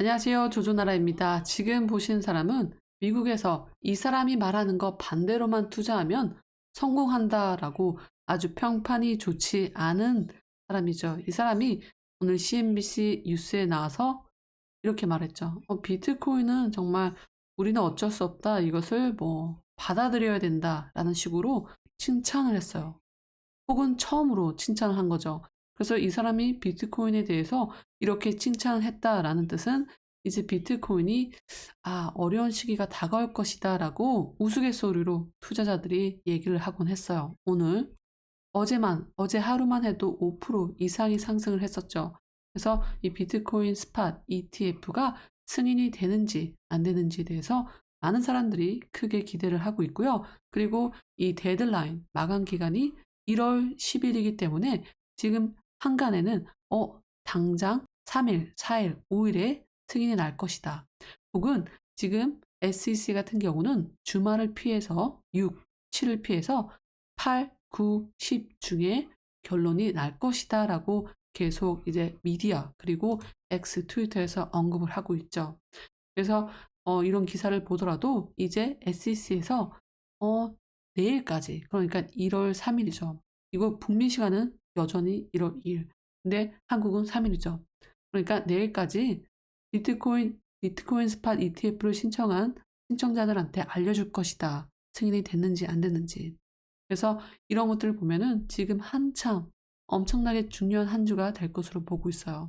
안녕하세요. 조조나라입니다. 지금 보신 사람은 미국에서 이 사람이 말하는 거 반대로만 투자하면 성공한다 라고 아주 평판이 좋지 않은 사람이죠. 이 사람이 오늘 CNBC 뉴스에 나와서 이렇게 말했죠. 어, 비트코인은 정말 우리는 어쩔 수 없다. 이것을 뭐 받아들여야 된다 라는 식으로 칭찬을 했어요. 혹은 처음으로 칭찬을 한 거죠. 그래서 이 사람이 비트코인에 대해서 이렇게 칭찬을 했다라는 뜻은 이제 비트코인이 아, 어려운 시기가 다가올 것이다 라고 우스갯소리로 투자자들이 얘기를 하곤 했어요. 오늘 어제만 어제 하루만 해도 5% 이상이 상승을 했었죠. 그래서 이 비트코인 스팟 ETF가 승인이 되는지 안 되는지에 대해서 많은 사람들이 크게 기대를 하고 있고요. 그리고 이 데드라인 마감 기간이 1월 10일이기 때문에 지금 한간에는 어 당장 3일, 4일, 5일에 승인이 날 것이다. 혹은 지금 SEC 같은 경우는 주말을 피해서 6, 7을 피해서 8, 9, 10 중에 결론이 날 것이다 라고 계속 이제 미디어 그리고 X 트위터에서 언급을 하고 있죠. 그래서 어, 이런 기사를 보더라도 이제 SEC에서 어, 내일까지 그러니까 1월 3일이죠. 이거 북미 시간은 여전히 1월 2일. 근데 한국은 3일이죠. 그러니까 내일까지 비트코인 비트코인 스팟 ETF를 신청한 신청자들한테 알려줄 것이다. 승인이 됐는지 안 됐는지. 그래서 이런 것들을 보면은 지금 한참 엄청나게 중요한 한 주가 될 것으로 보고 있어요.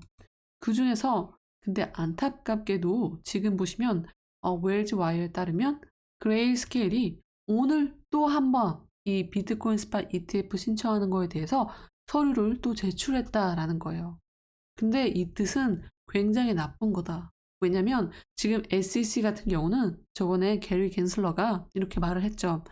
그 중에서 근데 안타깝게도 지금 보시면 어, 웨일즈 와이어에 따르면 그레일 스케일이 오늘 또 한 번 이 비트코인 스팟 ETF 신청하는 거에 대해서 서류를 또 제출했다라는 거예요. 근데 이 뜻은 굉장히 나쁜 거다. 왜냐면 지금 SEC 같은 경우는 저번에 게리 겐슬러가 이렇게 말을 했죠.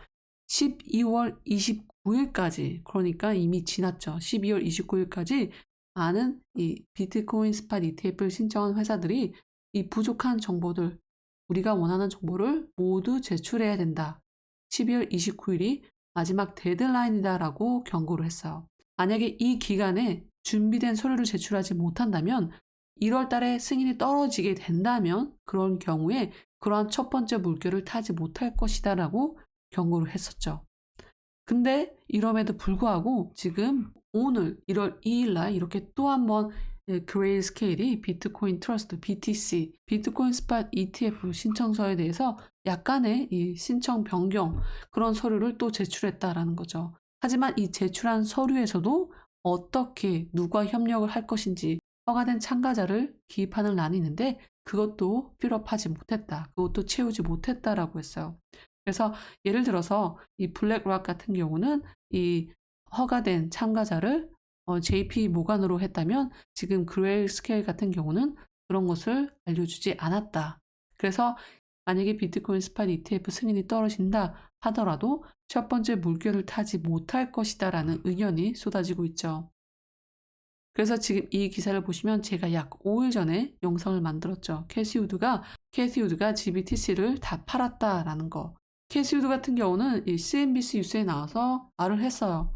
12월 29일까지 그러니까 이미 지났죠. 12월 29일까지 많은 이 비트코인 스팟 ETF를 신청한 회사들이 이 부족한 정보들 우리가 원하는 정보를 모두 제출해야 된다. 12월 29일이 마지막 데드라인이다라고 경고를 했어요. 만약에 이 기간에 준비된 서류를 제출하지 못한다면 1월 달에 승인이 떨어지게 된다면 그런 경우에 그러한 첫 번째 물결을 타지 못할 것이다 라고 경고를 했었죠. 근데 이럼에도 불구하고 지금 오늘 1월 2일 날 이렇게 또 한번 그레일 스케일이 비트코인 트러스트 BTC 비트코인 스팟 ETF 신청서에 대해서 약간의 이 신청 변경 그런 서류를 또 제출했다라는 거죠. 하지만 이 제출한 서류에서도 어떻게 누가 협력을 할 것인지 허가된 참가자를 기입하는 란이 있는데 그것도 필업하지 못했다. 그것도 채우지 못했다라고 했어요. 그래서 예를 들어서 이 블랙락 같은 경우는 이 허가된 참가자를 어, JP 모간으로 했다면 지금 그레일 스케일 같은 경우는 그런 것을 알려주지 않았다. 그래서 만약에 비트코인 스팟 ETF 승인이 떨어진다 하더라도 첫 번째 물결을 타지 못할 것이다 라는 의견이 쏟아지고 있죠. 그래서 지금 이 기사를 보시면 제가 약 5일 전에 영상을 만들었죠. 캐시우드가 캐시우드가 GBTC를 다 팔았다 라는 거. 캐시우드 같은 경우는 이 CNBC 뉴스에 나와서 말을 했어요.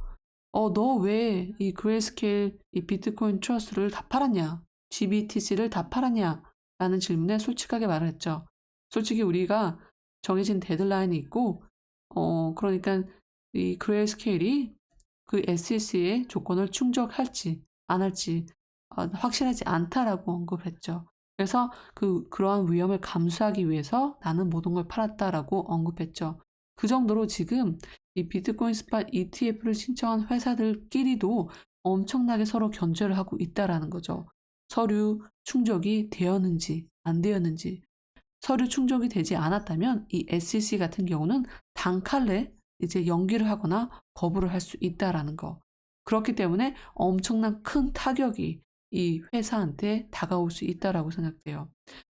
어, 너 왜 이 그레이스케일 이 비트코인 트러스를 다 팔았냐? GBTC를 다 팔았냐? 라는 질문에 솔직하게 말을 했죠. 솔직히 우리가 정해진 데드라인이 있고, 어, 그러니까 이 그레이 스케일이 그 SEC의 조건을 충족할지 안 할지 어, 확실하지 않다라고 언급했죠. 그래서 그 그러한 위험을 감수하기 위해서 나는 모든 걸 팔았다라고 언급했죠. 그 정도로 지금 이 비트코인 스팟 ETF를 신청한 회사들끼리도 엄청나게 서로 견제를 하고 있다라는 거죠. 서류 충족이 되었는지 안 되었는지 서류 충족이 되지 않았다면 이 SEC 같은 경우는 단칼에 이제 연기를 하거나 거부를 할 수 있다라는 거. 그렇기 때문에 엄청난 큰 타격이 이 회사한테 다가올 수 있다라고 생각돼요.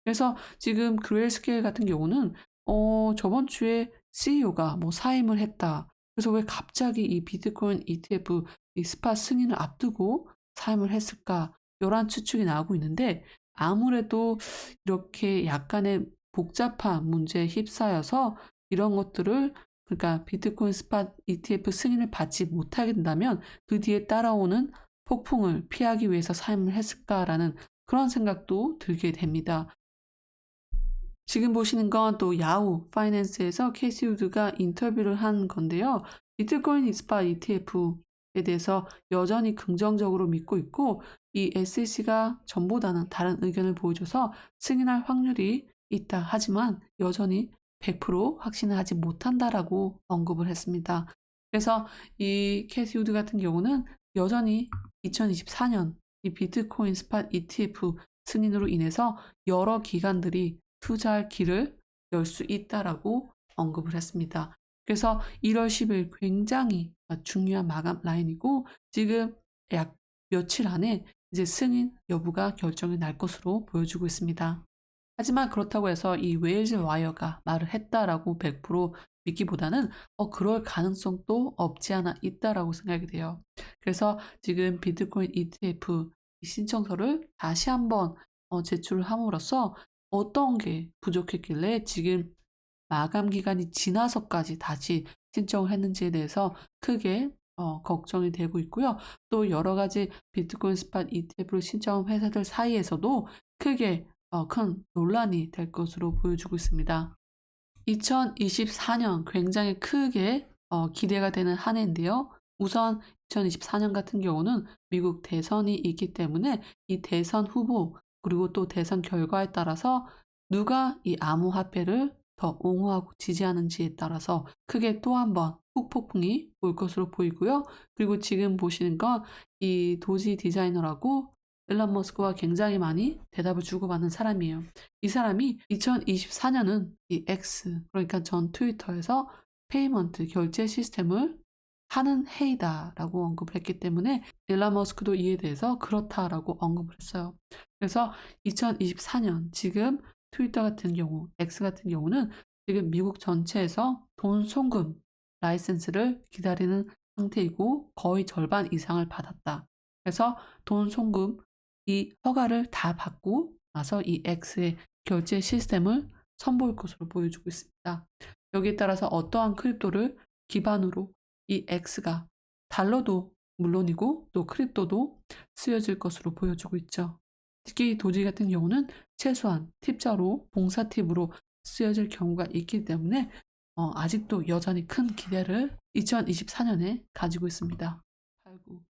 그래서 지금 그레일 스케일 같은 경우는 어, 저번 주에 CEO가 뭐 사임을 했다. 그래서 왜 갑자기 이 비트코인 ETF 이 스팟 승인을 앞두고 사임을 했을까? 이러한 추측이 나오고 있는데 아무래도 이렇게 약간의 복잡한 문제에 휩싸여서 이런 것들을 그러니까 비트코인 스팟 ETF 승인을 받지 못하게 된다면 그 뒤에 따라오는 폭풍을 피하기 위해서 사임을 했을까라는 그런 생각도 들게 됩니다. 지금 보시는 건 또 야후 파이낸스에서 케이시 우드가 인터뷰를 한 건데요. 비트코인 이스파 ETF에 대해서 여전히 긍정적으로 믿고 있고 이 SEC가 전보다는 다른 의견을 보여줘서 승인할 확률이 있다 하지만 여전히 100% 확신을 하지 못한다라고 언급을 했습니다. 그래서 이 캐시 우드 같은 경우는 여전히 2024년 이 비트코인 스팟 ETF 승인으로 인해서 여러 기관들이 투자할 길을 열 수 있다라고 언급을 했습니다. 그래서 1월 10일 굉장히 중요한 마감 라인이고 지금 약 며칠 안에 이제 승인 여부가 결정이 날 것으로 보여주고 있습니다. 하지만 그렇다고 해서 이 웨일즈 와이어가 말을 했다라고 100% 믿기보다는 어 그럴 가능성도 없지 않아 있다라고 생각이 돼요. 그래서 지금 비트코인 ETF 신청서를 다시 한번 어 제출을 함으로써 어떤 게 부족했길래 지금 마감 기간이 지나서까지 다시 신청을 했는지에 대해서 크게 어, 걱정이 되고 있고요. 또 여러 가지 비트코인 스팟 ETF를 신청한 회사들 사이에서도 크게 어, 큰 논란이 될 것으로 보여주고 있습니다. 2024년 굉장히 크게 어, 기대가 되는 한 해인데요. 우선 2024년 같은 경우는 미국 대선이 있기 때문에 이 대선 후보 그리고 또 대선 결과에 따라서 누가 이 암호화폐를 더 옹호하고 지지하는지에 따라서 크게 또 한 번 후폭풍이 올 것으로 보이고요. 그리고 지금 보시는 건 이 도지 디자이너라고 일론 머스크와 굉장히 많이 대답을 주고받는 사람이에요. 이 사람이 2024년은 이 X, 그러니까 전 트위터에서 페이먼트 결제 시스템을 하는 해이다라고 언급을 했기 때문에 일론 머스크도 이에 대해서 그렇다라고 언급을 했어요. 그래서 2024년 지금 트위터 같은 경우, X 같은 경우는 지금 미국 전체에서 돈 송금 라이센스를 기다리는 상태이고 거의 절반 이상을 받았다. 그래서 돈 송금 이 허가를 다 받고 나서 이 X의 결제 시스템을 선보일 것으로 보여주고 있습니다. 여기에 따라서 어떠한 크립토를 기반으로 이 X가 달러도 물론이고 또 크립토도 쓰여질 것으로 보여주고 있죠. 특히 도지 같은 경우는 최소한 팁자로 봉사 팁으로 쓰여질 경우가 있기 때문에 어, 아직도 여전히 큰 기대를 2024년에 가지고 있습니다. 89.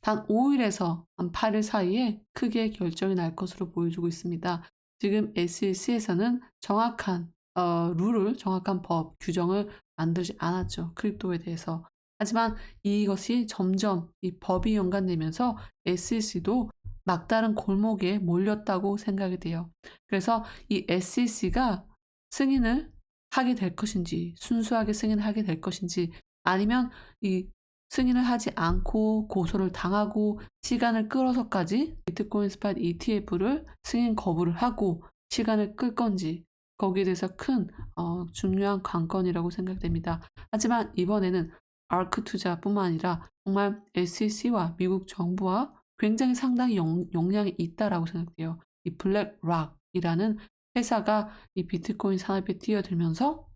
단 5일에서 한 8일 사이에 크게 결정이 날 것으로 보여주고 있습니다. 지금 SEC에서는 정확한 어, 룰을, 정확한 법, 규정을 만들지 않았죠. 크립토에 대해서. 하지만 이것이 점점 이 법이 연관되면서 SEC도 막다른 골목에 몰렸다고 생각이 돼요. 그래서 이 SEC가 승인을 하게 될 것인지, 순수하게 승인하게 될 것인지, 아니면 이 승인을 하지 않고 고소를 당하고 시간을 끌어서까지 비트코인 스팟 ETF를 승인 거부를 하고 시간을 끌 건지 거기에 대해서 큰 어, 중요한 관건이라고 생각됩니다. 하지만 이번에는 아크 투자뿐만 아니라 정말 SEC와 미국 정부와 굉장히 상당히 영, 영향이 있다라고 생각돼요. 이 블랙락이라는 회사가 이 비트코인 산업에 뛰어들면서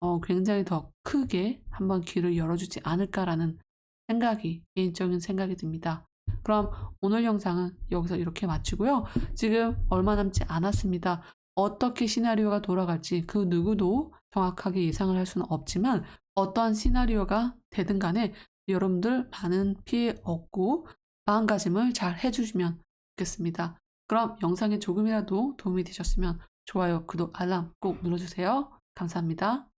어, 굉장히 더 크게 한번 길을 열어주지 않을까라는 생각이 개인적인 생각이 듭니다. 그럼 오늘 영상은 여기서 이렇게 마치고요. 지금 얼마 남지 않았습니다. 어떻게 시나리오가 돌아갈지 그 누구도 정확하게 예상을 할 수는 없지만 어떠한 시나리오가 되든 간에 여러분들 많은 피해 없고 마음가짐을 잘 해주시면 좋겠습니다. 그럼 영상에 조금이라도 도움이 되셨으면 좋아요, 구독, 알람 꼭 눌러주세요. 감사합니다.